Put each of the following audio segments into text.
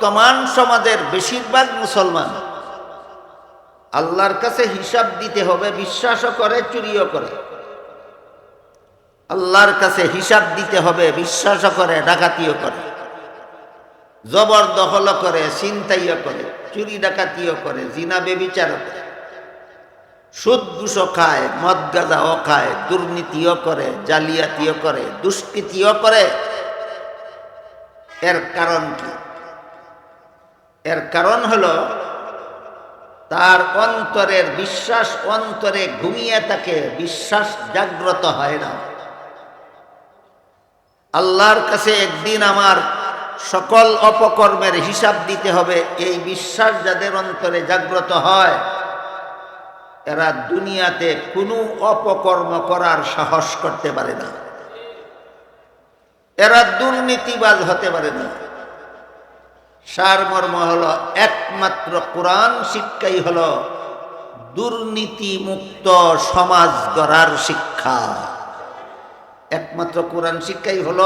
বর্তমান সমাজের বেশিরভাগ মুসলমান। আল্লাহর কাছে হিসাব দিতে হবে, বিশ্বাসও করে, চুরিও করে। আল্লাহর কাছে হিসাব দিতে হবে, বিশ্বাসও করে, ডাকাতিও করে। জবরদখল করে চিন্তাইও করে, চুরি ডাকাতিও করে, জিনা বেবিচারও করে। সুদ ঘুষও খায়, মদ গাঁজাও খায়, দুর্নীতিও করে, জালিয়াতিও করে, দুষ্কৃতিও করে। এর কারণ কি? এর কারণ হলো, তার অন্তরের বিশ্বাস অন্তরে ঘুমিয়ে থাকে বিশ্বাস জাগ্রত হয় না। আল্লাহর কাছে একদিন আমার সকল অপকর্মের হিসাব দিতে হবে, এই বিশ্বাস যাদের অন্তরে জাগ্রত হয়, এরা দুনিয়াতে কোনো অপকর্ম করার সাহস করতে পারে না। এরা দুর্নীতিবাজ হতে পারে না। সারমর্ম হল একমাত্র কোরআন শিক্ষাই হল দুর্নীতি মুক্ত সমাজ গড়ার শিক্ষা একমাত্র কোরআন শিক্ষাই হল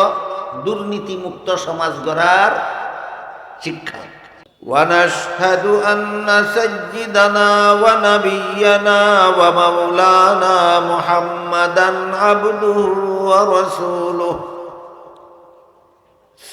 দুর্নীতি মুক্ত সমাজ গড়ার শিক্ষা ونشهد أن سيدنا ونبينا ومولانا محمدا عبده ورسوله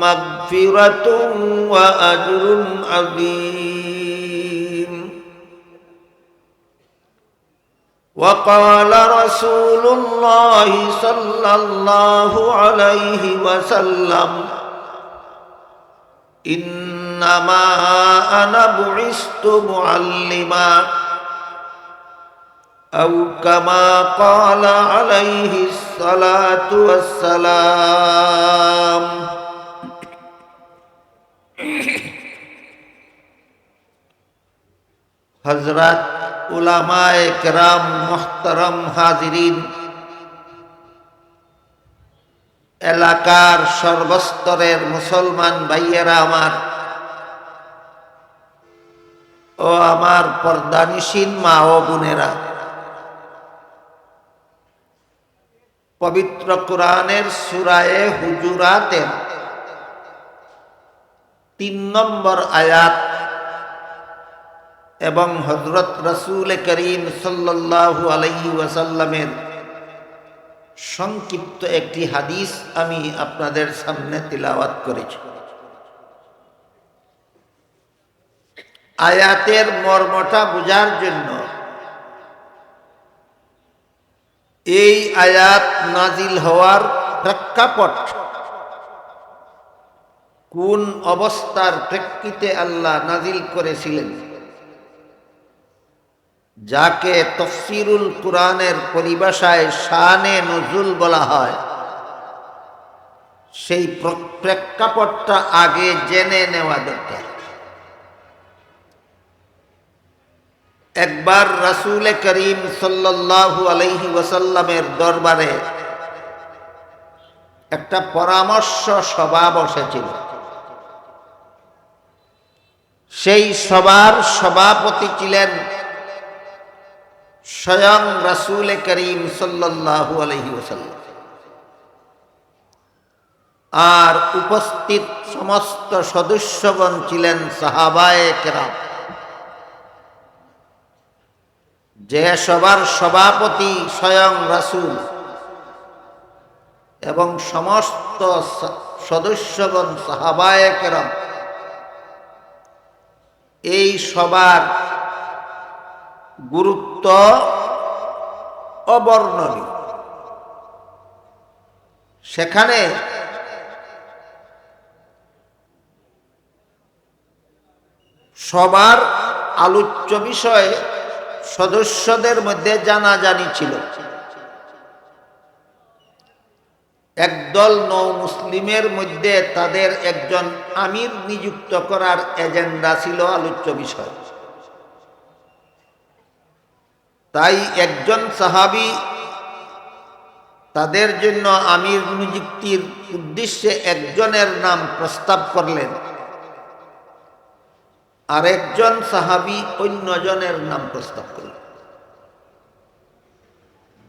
مغفرة وأجر عظيم وقال رسول الله صلى الله عليه وسلم إنما أنا بعثت معلما أو كما قال عليه الصلاة والسلام হজরত উলামায়ে কেরাম মোহতরম হাজিরিন, এলাকার সর্বস্তরের মুসলমান ভাইয়েরা আমার ও আমার পর্দানিসীন মা ও বোনেরা, পবিত্র কোরআনের সুরায়ে হুজুরাতের তিন নম্বর আয়াত এবং হজরত রসুল করিম সাল্লাল্লাহু আলাইহি ওয়াসাল্লামের সংক্ষিপ্ত একটি হাদিস আমি আপনাদের সামনে তিলাওয়াত করেছি। আয়াতের মর্মটা বোঝার জন্য এই আয়াত নাজিল হওয়ার প্রেক্ষাপট কোন অবস্থার প্রেক্ষিতে আল্লাহ নাজিল করেছিলেন? যাকে তফসিরুল কোরআনের পরিভাষায় শানে নজুল বলা হয়, সেই প্রেক্ষাপটটা আগে জেনে নেওয়া দরকার। একবার রাসুল করিম সাল্লাল্লাহু আলাইহি ওয়াসাল্লামের দরবারে একটা পরামর্শ সভা বসেছিল। সেই সভার সভাপতি ছিলেন স্বয়ং রাসুল করিম সাল্লাল্লাহু আলাইহি ওয়াসাল্লাম। আর উপস্থিত সমস্ত সদস্যগণ ছিলেন সাহাবায়ে কেরাম। যে সবার সভাপতি স্বয়ং রাসুল এবং সমস্ত সদস্যগণ সাহাবায়ে কেরাম। এই সবার গুরুত্ব অবর্ণনীয়। সেখানে সবার আলোচ্য বিষয় সদস্যদের মধ্যে জানাজানি ছিল। একদল নৌ মুসলিমের মধ্যে তাদের একজন আমির নিযুক্ত করার এজেন্ডা ছিল আলোচ্য বিষয়। তাই একজন সাহাবি তাদের জন্য আমির নিযুক্তির উদ্দেশ্যে একজনের নাম প্রস্তাব করলেন। আরেকজন সাহাবি অন্যজনের নাম প্রস্তাব করলেন।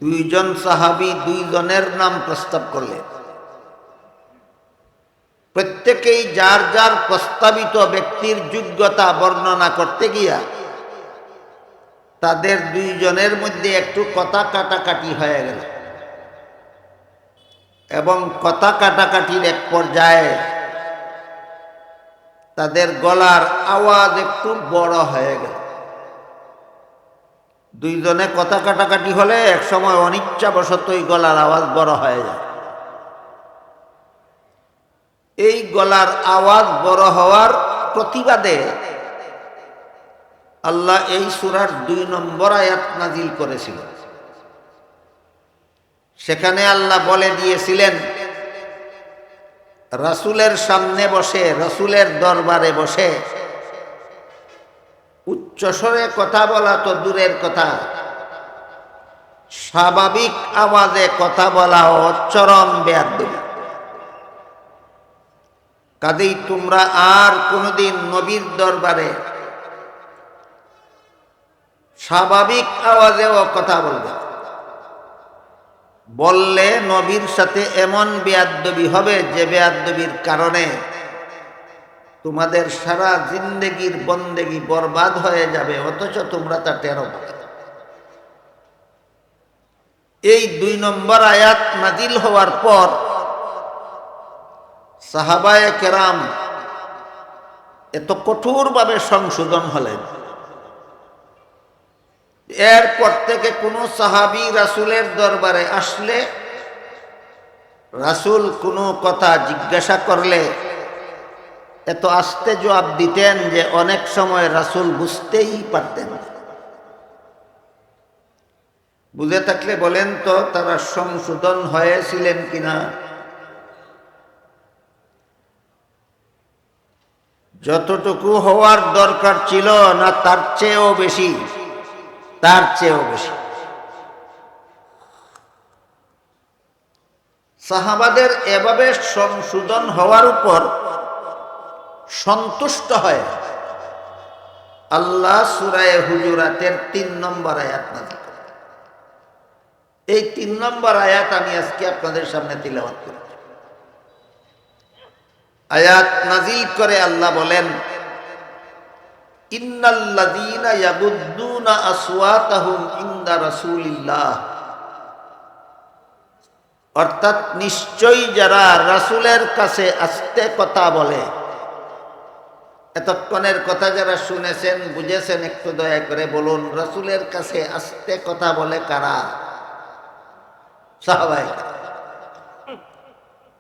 দুইজন সাহাবি দুইজনের নাম প্রস্তাব করলেন। প্রত্যেকেই যার যার প্রস্তাবিত ব্যক্তির যোগ্যতা বর্ণনা করতে গিয়া তাদের দুইজনের মধ্যে একটু কথা কাটাকাটি হয়ে গেল। এবং কথা কাটাকাটির এক পর্যায়ে তাদের গলার আওয়াজ একটু বড় হয়ে গেল। দুইজনে কথা কাটাকাটি হলে এক সময় অনিচ্ছাবশতই গলার আওয়াজ বড় হয়ে যায়। এই গলার আওয়াজ বড় হওয়ার প্রতিবাদে আল্লাহ এই সুরার দুই নম্বর আয়াত নাজিল করেছিল। সেখানে আল্লাহ বলে দিয়েছিলেন, রাসুলের সামনে বসে, রাসুলের দরবারে বসে উচ্চস্বরে কথা বলা তো দূরের কথা, স্বাভাবিক আওয়াজে কথা বলা ও চরম বেয়াদবি। কাজেই তোমরা আর কোনোদিন নবীর দরবারে স্বাভাবিক আওয়াজেও কথা বলবে। বললে নবীর সাথে এমন বেয়াদ্দবি হবে যে বেয়াদ্দবির কারণে তোমাদের সারা জিন্দগির বন্দেগি বরবাদ হয়ে যাবে, অথচ তোমরা তা টেরো এই দুই নম্বর আয়াত নাজিল হওয়ার পর সাহাবায় কেরাম এত কঠোরভাবে সংশোধন হলেন। এরপর থেকে কোনো সাহাবি রাসুলের দরবারে আসলে রাসুল কোনো কথা জিজ্ঞাসা করলে এত আস্তে জবাব দিতেন যে অনেক সময় রাসুল বুঝতেই পারতেন বুঝে থাকলে বলেন তো, তারা সংশোধন হয়েছিলেন কিনা? যতটুকু হওয়ার দরকার ছিল না, তার চেয়েও বেশি। তার চেয়েও বেশি। সাহাবাদের এভাবে সংশোধন হওয়ার উপর সন্তুষ্ট হয়। আল্লাহ সুরায় হুজুরাতের তিন নম্বর আয়াত নাজিল এই তিন নম্বর আয়াত আমি আজকে আপনাদের সামনে তিলাবাত করি। আয়াত নাজিল করে আল্লাহ বলেন ইন্নাল্লাযীনা ইয়াগুদ্দুনা আসওয়াতাহুম ইনদা রাসূলিল্লাহ। অর্থাৎ নিশ্চয়ই যারা রাসূলের কাছে আস্তে কথা বলে, এতক্ষণের কথা যারা শুনেছেন, বুঝেছেন, একটু দয়া করে বলুন, রাসূলের কাছে আস্তে কথা বলে কারা? সাহাবাই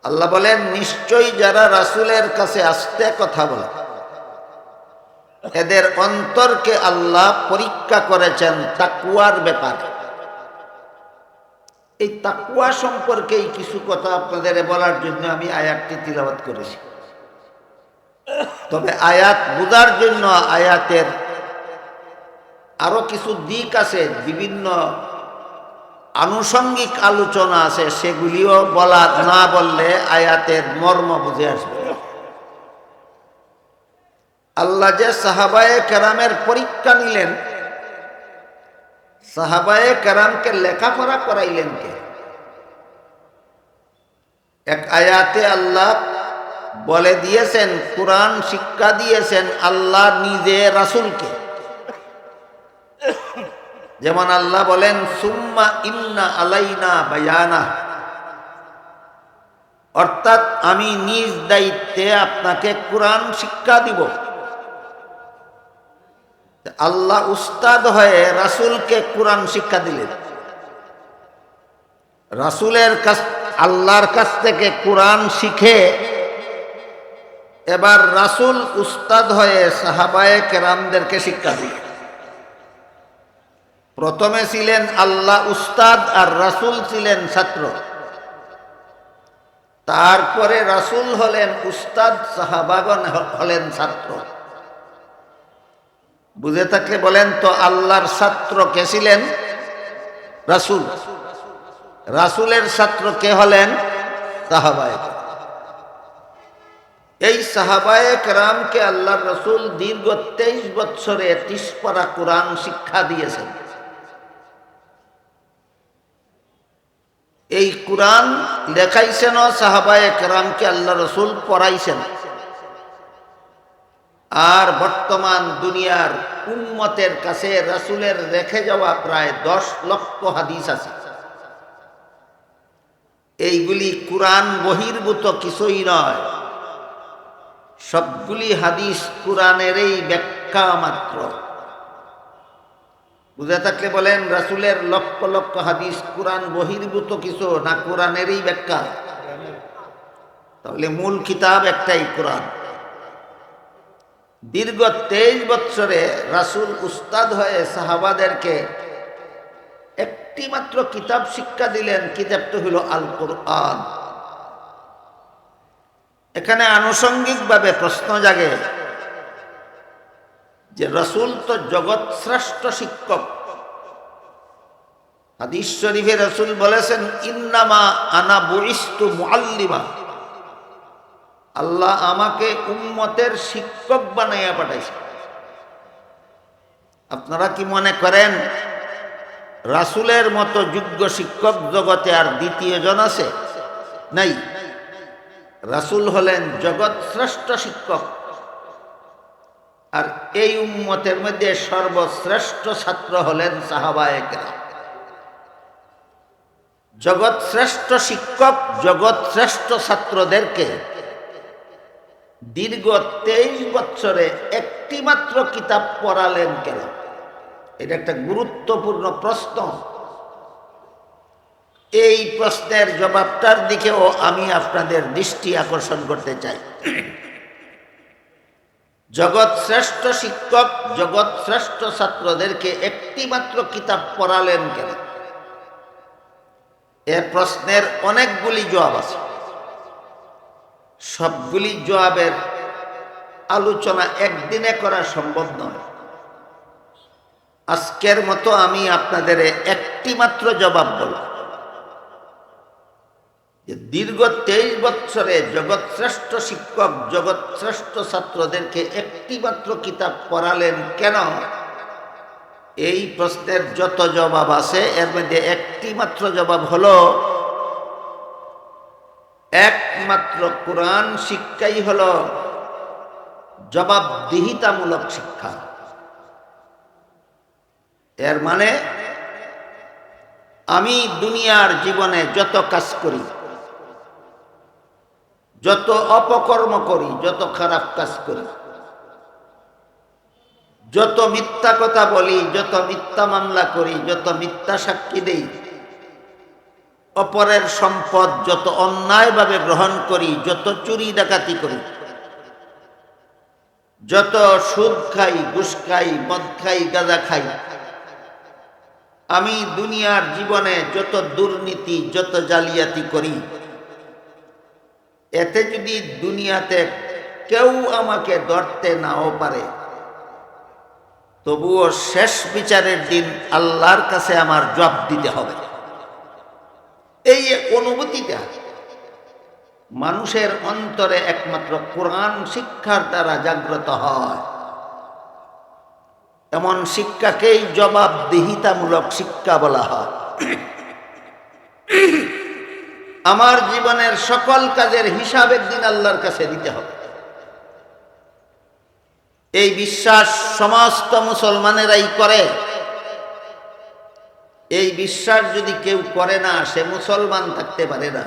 আল্লাহ বলেন, নিশ্চয়ই যারা রাসূলের কাছে আস্তে কথা বলে এদের অন্তরকে আল্লাহ পরীক্ষা করেছেন তাকুয়ার ব্যাপারে। এই তাকুয়া সম্পর্কে কিছু কথা আপনাদের বলার জন্য আমি আয়াতটি তিলাবাত করেছি। তবে আয়াত বোঝার জন্য আয়াতের আরও কিছু দিক আছে, বিভিন্ন আনুষঙ্গিক আলোচনা আছে, সেগুলিও বলা না বললে আয়াতের মর্ম বুঝে আসবে। আল্লাহ যে সাহাবায়ে কেরামের পরীক্ষা নিলেন, সাহাবায়ে কেরামকে লেখাপড়া করাইলেন কে? এক আয়াতে আল্লাহ বলে দিয়েছেন, কোরআন শিক্ষা দিয়েছেন আল্লাহ নিজে রাসুলকে। যেমন আল্লাহ বলেন, সুম্মা ইন্না আলাইনা বায়ানা। অর্থাৎ আমি নিজ দায়িত্বে আপনাকে কোরআন শিক্ষা দিব। আল্লাহ উস্তাদ হয়ে রাসুলকে কোরআন শিক্ষা দিলেন। রাসুলের কাছ, আল্লাহর কাছ থেকে কোরআন শিখে এবার রাসুল উস্তাদ হয়ে সাহাবায়ে কেরামদেরকে শিক্ষা দিলেন। প্রথমে ছিলেন আল্লাহ উস্তাদ আর রাসুল ছিলেন ছাত্র। তারপরে রাসুল হলেন উস্তাদ সাহাবাগন হলেন ছাত্র। বুঝে থাকলে বলেন তো আল্লাহর ছাত্র কে ছিলেন? রাসুল। রাসুলের ছাত্র কে হলেন? সাহাবায়ক এই সাহাবায়ক রামকে আল্লাহ রসুল দীর্ঘ তেইশ বৎসরে তিসপরা কোরআন শিক্ষা দিয়েছেন। এই কোরআন লেখাইছেন সাহাবায়ক রামকে আল্লাহ রসুল পড়াইছেন। আর বর্তমান দুনিয়ার উন্মতের কাছে রাসুলের রেখে যাওয়া প্রায় দশ লক্ষ হাদিস আছে। এইগুলি কোরআন বহির্ভূত কিছুই নয়। সবগুলি হাদিস কোরআনেরই ব্যাখ্যা মাত্র। বুঝে থাকলে বলেন, রাসুলের লক্ষ লক্ষ হাদিস কোরআন বহির্ভূত কিছু না কোরআনেরই ব্যাখ্যা? তাহলে মূল কিতাব একটাই কোরআন। দীর্ঘ তেইশ বৎসরে রাসুল উস্তাদ হয়ে সাহাবাদেরকে একটি মাত্র কিতাব শিক্ষা দিলেন কিতাবটা হইল আল কোরআন এখানে আনুষঙ্গিকভাবে প্রশ্ন জাগে যে রসুল তো জগৎ শ্রেষ্ঠ শিক্ষক। হাদিস শরীফে রসুল বলেছেন, ইন্নামা আনা বরিষ্ঠ মুআল্লিমা। আল্লাহ আমাকে উম্মতের শিক্ষক বানাইয়া পাঠাইছে। আপনারা কি মনে করেন, রাসুলের মতো যোগ্য শিক্ষক জগতে আর দ্বিতীয় জন আছে? নাই। রাসুল হলেন জগৎ শ্রেষ্ঠ শিক্ষক। আর এই উম্মতের মধ্যে সর্বশ্রেষ্ঠ ছাত্র হলেন সাহাবায়করা জগৎ শ্রেষ্ঠ শিক্ষক, জগৎ শ্রেষ্ঠ ছাত্রদেরকে দীর্ঘ তেইশ বছরে একটি মাত্র কিতাব পড়ালেন কেন? এটা একটা গুরুত্বপূর্ণ প্রশ্ন। এই প্রশ্নের জবাবটার দিকেও আমি আপনাদের দৃষ্টি আকর্ষণ করতে চাই। জগৎ শ্রেষ্ঠ শিক্ষক, জগৎ শ্রেষ্ঠ ছাত্রদেরকে একটি মাত্র কিতাব পড়ালেন কেন? এ প্রশ্নের অনেকগুলি জবাব আছে। সবগুলি জবাবের আলোচনা একদিনে করা সম্ভব নয়। আজকের মতো আমি আপনাদের একটি মাত্র জবাব বলব দীর্ঘ তেইশ বৎসরে জগৎ শ্রেষ্ঠ শিক্ষক জগৎ শ্রেষ্ঠ ছাত্রদেরকে একটি মাত্র কিতাব পড়ালেন কেন? এই প্রশ্নের যত জবাব আছে, এর মধ্যে একটি মাত্র জবাব হলো একমাত্র কোরআন শিক্ষাই হল জবাবদিহিতামূলক শিক্ষা। এর মানে আমি দুনিয়ার জীবনে যত কাজ করি, যত অপকর্ম করি, যত খারাপ কাজ করি, যত মিথ্যা কথা বলি, যত মিথ্যা মামলা করি, যত মিথ্যা সাক্ষী দেই অপরের সম্পদ যত অন্যায়ভাবে গ্রহণ করি, যত চুরি ডাকাতি করি, যত সুদ খাই, ঘুষ খাই, মদ খাই, গাঁজা খাই, আমি দুনিয়ার জীবনে যত দুর্নীতি, যত জালিয়াতি করি, এতে যদি দুনিয়াতে কেউ আমাকে ধরতে নাও পারে, তবুও শেষ বিচারের দিন আল্লাহর কাছে আমার জবাব দিতে হবে। এই অনুভূতিটা মানুষের অন্তরে একমাত্র কোরআন শিক্ষার দ্বারা জাগ্রত হয়। এমন শিক্ষাকেই জবাবদিহিতামূলক শিক্ষা বলা হয়। আমার জীবনের সকল কাজের হিসাব একদিন আল্লাহর কাছে দিতে হবে। এই বিশ্বাস সমস্ত মুসলমানেরাই করে। এই বিশ্বাস যদি কেউ করে না, সে মুসলমান থাকতে পারে না।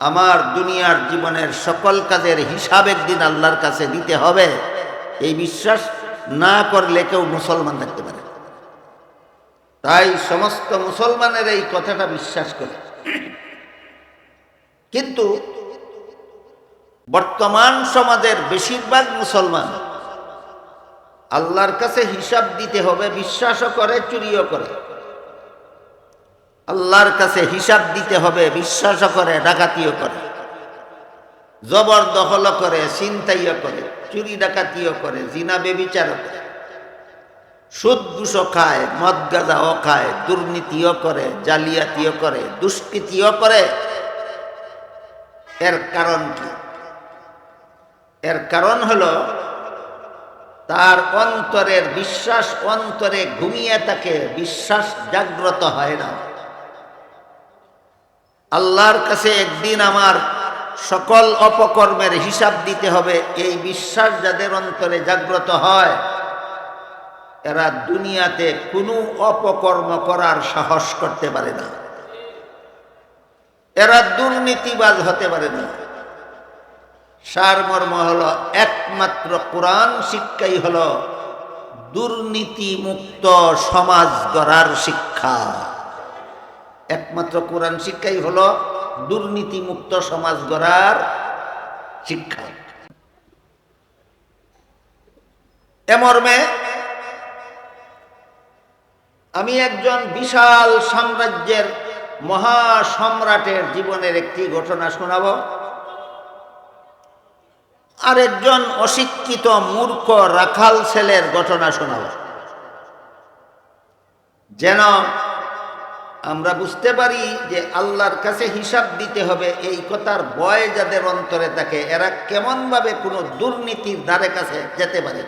আমার দুনিয়ার জীবনের সকল কাজের হিসাব একদিন আল্লাহর কাছে দিতে হবে। এই বিশ্বাস না করলে কেউ মুসলমান থাকতে পারে তাই সমস্ত মুসলমানের এই কথাটা বিশ্বাস করে। কিন্তু বর্তমান সমাজের বেশিরভাগ মুসলমান আল্লাহর কাছে হিসাব দিতে হবে, বিশ্বাসও করে, চুরিও করে। আল্লাহর কাছে হিসাব দিতে হবে, বিশ্বাসও করে, ডাকাতিও করে। জবরদখল করে চিন্তাইও করে, চুরি ডাকাতিও করে, জিনা বেবিচারও করে। সুদ ঘুষও খায়, মদ গাঁজাও খায়, দুর্নীতিও করে, জালিয়াতিও করে, দুষ্কৃতিও করে। এর কারণ কি? এর কারণ হলো তার অন্তরের বিশ্বাস অন্তরে ঘুমিয়ে থাকে বিশ্বাস জাগ্রত হয় না। আল্লাহর কাছে একদিন আমার সকল অপকর্মের হিসাব দিতে হবে, এই বিশ্বাস যাদের অন্তরে জাগ্রত হয়, এরা দুনিয়াতে কোনো অপকর্ম করার সাহস করতে পারে না। এরা দুর্নীতিবাজ হতে পারে না। সারমর্ম হলো একমাত্র কোরআন শিক্ষাই হলো দুর্নীতি মুক্ত সমাজ গড়ার শিক্ষা। একমাত্র কোরআন শিক্ষাই হলো দুর্নীতি মুক্ত সমাজ গড়ার শিক্ষা। এমর্মে আমি একজন বিশাল সাম্রাজ্যের মহা সম্রাটের জীবনের একটি ঘটনা শোনাব। আর একজন অশিক্ষিত মূর্খ রাখাল ছেলের ঘটনা শোনাব যেন আমরা বুঝতে পারি যে আল্লাহর কাছে হিসাব দিতে হবে, এই কথার বয় যাদের অন্তরে থাকে, এরা কেমনভাবে কোনো দুর্নীতির দ্বারে কাছে যেতে পারে।